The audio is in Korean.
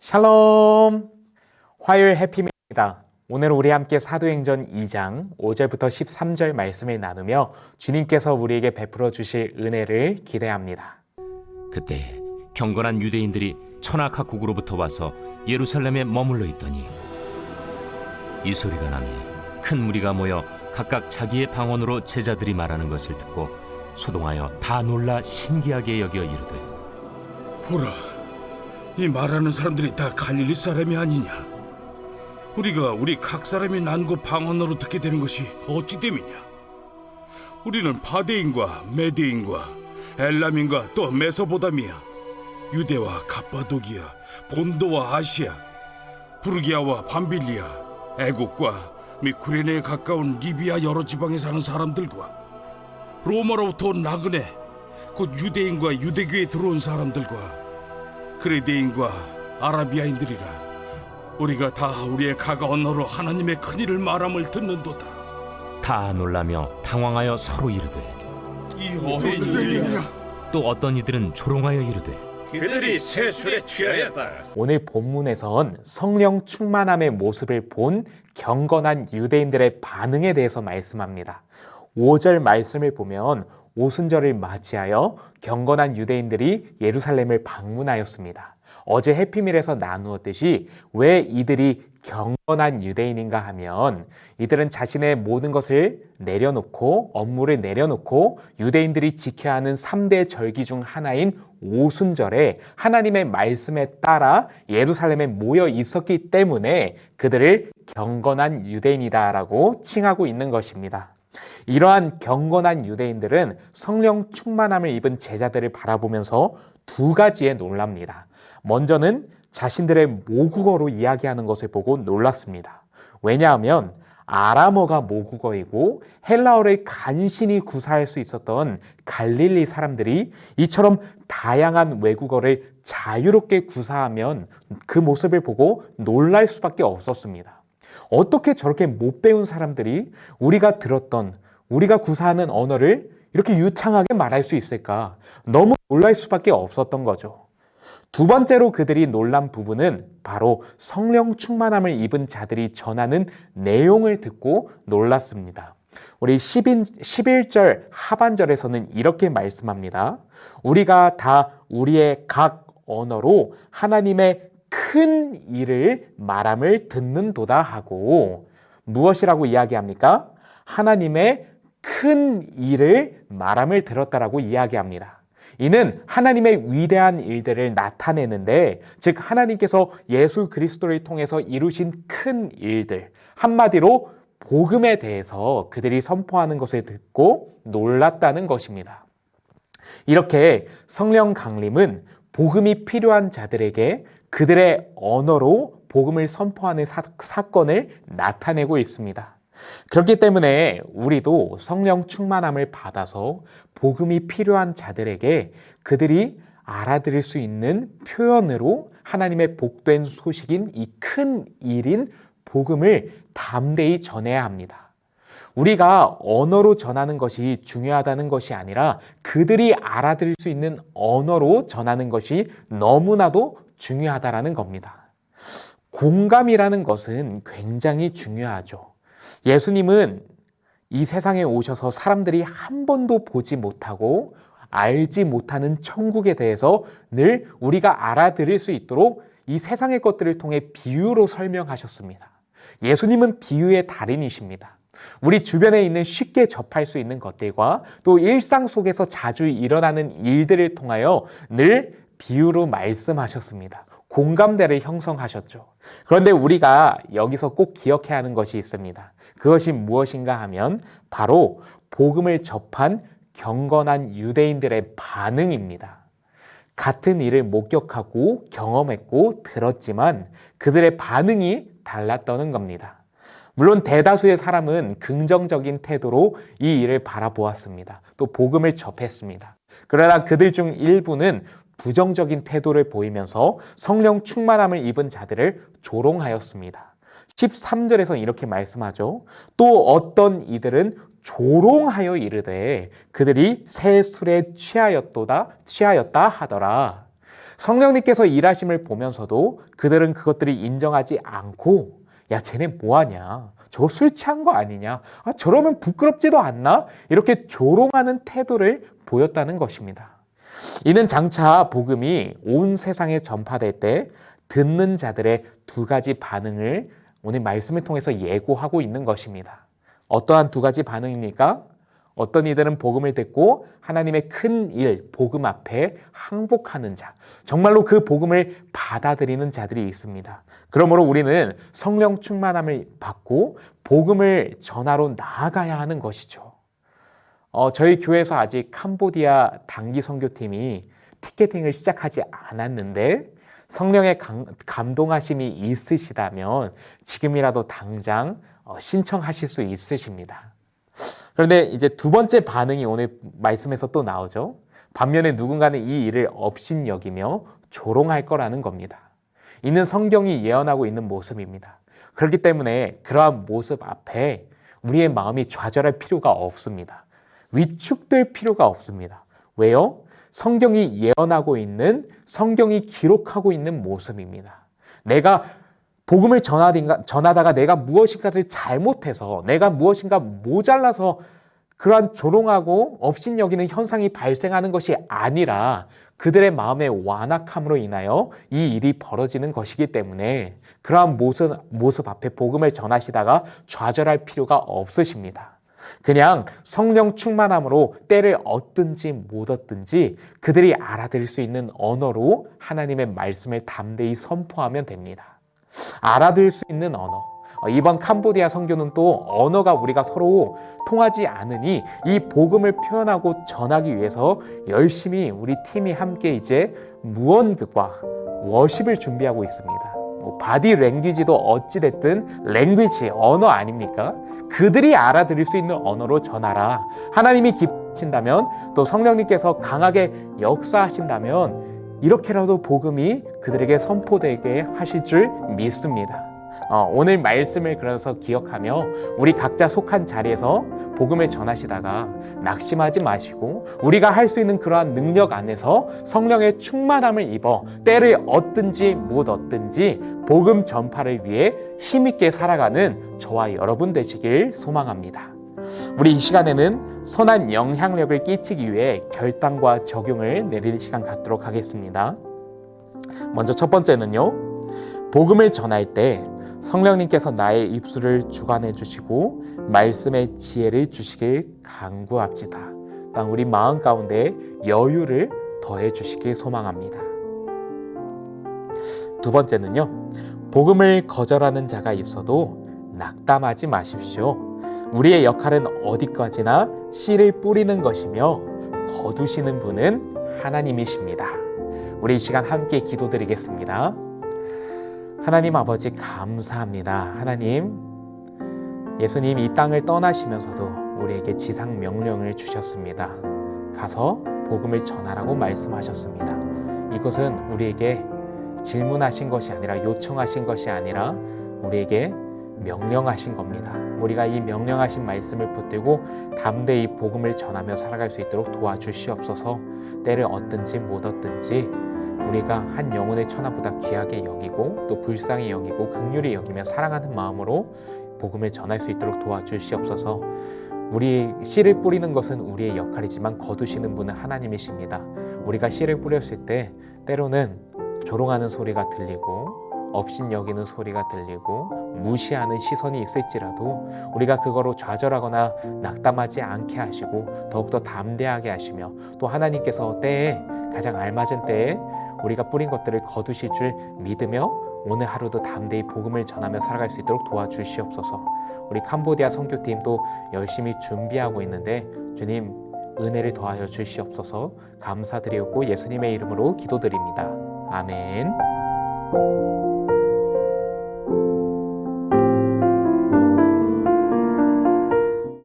샬롬! 화요일 해피입니다. 오늘 우리 함께 사도행전 2장 5절부터 13절 말씀을 나누며 주님께서 우리에게 베풀어 주실 은혜를 기대합니다. 그때 경건한 유대인들이 천하각국으로부터 와서 예루살렘에 머물러 있더니 이 소리가 나매 큰 무리가 모여 각각 자기의 방언으로 제자들이 말하는 것을 듣고 소동하여 다 놀라 신기하게 여겨 이르되 보라, 이 말하는 사람들이 다 갈릴리 사람이 아니냐? 우리가 우리 각 사람이 난고 방언으로 듣게 되는 것이 어찌 됨이냐? 우리는 바데인과 메데인과 엘람인과 또 메소보다미아, 유대와 갑바도기아, 본도와 아시아, 부르기아와 밤빌리아, 애국과 및 구레네에 가까운 리비아 여러 지방에 사는 사람들과 로마로부터 온 나그네, 곧 유대인과 유대교에 들어온 사람들과 그레데인과 아라비아인들이라. 우리가 다 우리의 각 언어로 하나님의 큰 일을 말함을 듣는도다. 다 놀라며 당황하여 서로 이르되 이 어린 일이냐? 또 어떤 이들은 조롱하여 이르되 그들이 세술에 취하였다. 오늘 본문에선 성령 충만함의 모습을 본 경건한 유대인들의 반응에 대해서 말씀합니다. 5절 말씀을 보면 오순절을 맞이하여 경건한 유대인들이 예루살렘을 방문하였습니다. 어제 해피밀에서 나누었듯이 왜 이들이 경건한 유대인인가 하면 이들은 자신의 모든 것을 내려놓고 업무를 내려놓고 유대인들이 지켜야 하는 3대 절기 중 하나인 오순절에 하나님의 말씀에 따라 예루살렘에 모여 있었기 때문에 그들을 경건한 유대인이다라고 칭하고 있는 것입니다. 이러한 경건한 유대인들은 성령 충만함을 입은 제자들을 바라보면서 두 가지에 놀랍니다. 먼저는 자신들의 모국어로 이야기하는 것을 보고 놀랐습니다. 왜냐하면 아람어가 모국어이고 헬라어를 간신히 구사할 수 있었던 갈릴리 사람들이 이처럼 다양한 외국어를 자유롭게 구사하면 그 모습을 보고 놀랄 수밖에 없었습니다. 어떻게 저렇게 못 배운 사람들이 우리가 들었던 우리가 구사하는 언어를 이렇게 유창하게 말할 수 있을까? 너무 놀랄 수밖에 없었던 거죠. 두 번째로 그들이 놀란 부분은 바로 성령 충만함을 입은 자들이 전하는 내용을 듣고 놀랐습니다. 우리 11 절 하반절에서는 이렇게 말씀합니다. 우리가 다 우리의 각 언어로 하나님의 큰 일을 말함을 듣는도다 하고 무엇이라고 이야기합니까? 하나님의 큰 일을 말함을 들었다라고 이야기합니다. 이는 하나님의 위대한 일들을 나타내는데, 즉, 하나님께서 예수 그리스도를 통해서 이루신 큰 일들, 한마디로 복음에 대해서 그들이 선포하는 것을 듣고 놀랐다는 것입니다. 이렇게 성령 강림은 복음이 필요한 자들에게 그들의 언어로 복음을 선포하는 사, 사건을 나타내고 있습니다. 그렇기 때문에 우리도 성령 충만함을 받아서 복음이 필요한 자들에게 그들이 알아들을 수 있는 표현으로 하나님의 복된 소식인 이 큰 일인 복음을 담대히 전해야 합니다. 우리가 언어로 전하는 것이 중요하다는 것이 아니라 그들이 알아들을 수 있는 언어로 전하는 것이 너무나도 중요하다라는 겁니다. 공감이라는 것은 굉장히 중요하죠. 예수님은 이 세상에 오셔서 사람들이 한 번도 보지 못하고 알지 못하는 천국에 대해서 늘 우리가 알아들을 수 있도록 이 세상의 것들을 통해 비유로 설명하셨습니다. 예수님은 비유의 달인이십니다. 우리 주변에 있는 쉽게 접할 수 있는 것들과 또 일상 속에서 자주 일어나는 일들을 통하여 늘 비유로 말씀하셨습니다. 공감대를 형성하셨죠. 그런데 우리가 여기서 꼭 기억해야 하는 것이 있습니다. 그것이 무엇인가 하면 바로 복음을 접한 경건한 유대인들의 반응입니다. 같은 일을 목격하고 경험했고 들었지만 그들의 반응이 달랐다는 겁니다. 물론 대다수의 사람은 긍정적인 태도로 이 일을 바라보았습니다. 또 복음을 접했습니다. 그러나 그들 중 일부는 부정적인 태도를 보이면서 성령 충만함을 입은 자들을 조롱하였습니다. 13절에서 이렇게 말씀하죠. 또 어떤 이들은 조롱하여 이르되 그들이 새 술에 취하였도다 취하였다 하더라. 성령님께서 일하심을 보면서도 그들은 그것들이 인정하지 않고 야 쟤네 뭐하냐 저거 술 취한 거 아니냐 아 저러면 부끄럽지도 않나 이렇게 조롱하는 태도를 보였다는 것입니다. 이는 장차 복음이 온 세상에 전파될 때 듣는 자들의 두 가지 반응을 오늘 말씀을 통해서 예고하고 있는 것입니다. 어떠한 두 가지 반응입니까? 어떤 이들은 복음을 듣고 하나님의 큰 일, 복음 앞에 항복하는 자, 정말로 그 복음을 받아들이는 자들이 있습니다. 그러므로 우리는 성령 충만함을 받고 복음을 전하러 나아가야 하는 것이죠. 어, 저희 교회에서 아직 캄보디아 단기 선교팀이 티켓팅을 시작하지 않았는데 성령의 감, 감동하심이 있으시다면 지금이라도 당장 어, 신청하실 수 있으십니다. 그런데 이제 두 번째 반응이 오늘 말씀에서 또 나오죠. 반면에 누군가는 이 일을 업신여기며 조롱할 거라는 겁니다. 이는 성경이 예언하고 있는 모습입니다. 그렇기 때문에 그러한 모습 앞에 우리의 마음이 좌절할 필요가 없습니다. 위축될 필요가 없습니다. 왜요? 성경이 예언하고 있는 성경이 기록하고 있는 모습입니다. 내가 복음을 전하다가, 내가 무엇인가를 잘못해서 내가 무엇인가 모자라서 그러한 조롱하고 업신여기는 현상이 발생하는 것이 아니라 그들의 마음의 완악함으로 인하여 이 일이 벌어지는 것이기 때문에 그러한 모습, 모습 앞에 복음을 전하시다가 좌절할 필요가 없으십니다. 그냥 성령 충만함으로 때를 얻든지 못 얻든지 그들이 알아들을 수 있는 언어로 하나님의 말씀을 담대히 선포하면 됩니다. 알아들을 수 있는 언어. 어, 이번 캄보디아 선교는 또 언어가 우리가 서로 통하지 않으니 이 복음을 표현하고 전하기 위해서 열심히 우리 팀이 함께 이제 무언극과 워십을 준비하고 있습니다. 뭐 바디 랭귀지도 어찌 됐든 랭귀지 언어 아닙니까? 그들이 알아들을 수 있는 언어로 전하라. 하나님이 기쁘신다면 또 성령님께서 강하게 역사하신다면 이렇게라도 복음이 그들에게 선포되게 하실 줄 믿습니다. 어, 오늘 말씀을 그래서 기억하며 우리 각자 속한 자리에서 복음을 전하시다가 낙심하지 마시고 우리가 할 수 있는 그러한 능력 안에서 성령의 충만함을 입어 때를 얻든지 못 얻든지 복음 전파를 위해 힘있게 살아가는 저와 여러분 되시길 소망합니다. 우리 이 시간에는 선한 영향력을 끼치기 위해 결단과 적용을 내리는 시간 갖도록 하겠습니다. 먼저 첫 번째는요. 복음을 전할 때 성령님께서 나의 입술을 주관해 주시고 말씀의 지혜를 주시길 간구합시다. 땅 우리 마음 가운데 여유를 더해 주시길 소망합니다. 두 번째는요. 복음을 거절하는 자가 있어도 낙담하지 마십시오. 우리의 역할은 어디까지나 씨를 뿌리는 것이며 거두시는 분은 하나님이십니다. 우리 이 시간 함께 기도드리겠습니다. 하나님 아버지 감사합니다. 하나님, 예수님 이 땅을 떠나시면서도 우리에게 지상 명령을 주셨습니다. 가서 복음을 전하라고 말씀하셨습니다. 이것은 우리에게 질문하신 것이 아니라 요청하신 것이 아니라 우리에게 명령하신 겁니다. 우리가 이 명령하신 말씀을 붙들고 담대히 복음을 전하며 살아갈 수 있도록 도와주시옵소서. 때를 얻든지 못 얻든지 우리가 한 영혼의 천하보다 귀하게 여기고 또 불쌍히 여기고 극률히 여기며 사랑하는 마음으로 복음을 전할 수 있도록 도와주시옵소서. 우리 씨를 뿌리는 것은 우리의 역할이지만 거두시는 분은 하나님이십니다. 우리가 씨를 뿌렸을 때 때로는 조롱하는 소리가 들리고 업신 여기는 소리가 들리고 무시하는 시선이 있을지라도 우리가 그거로 좌절하거나 낙담하지 않게 하시고 더욱더 담대하게 하시며 또 하나님께서 때에 가장 알맞은 때에 우리가 뿌린 것들을 거두실 줄 믿으며 오늘 하루도 담대히 복음을 전하며 살아갈 수 있도록 도와주시옵소서. 우리 캄보디아 선교팀도 열심히 준비하고 있는데 주님 은혜를 더하여 주시옵소서 감사드리옵고 예수님의 이름으로 기도드립니다. 아멘.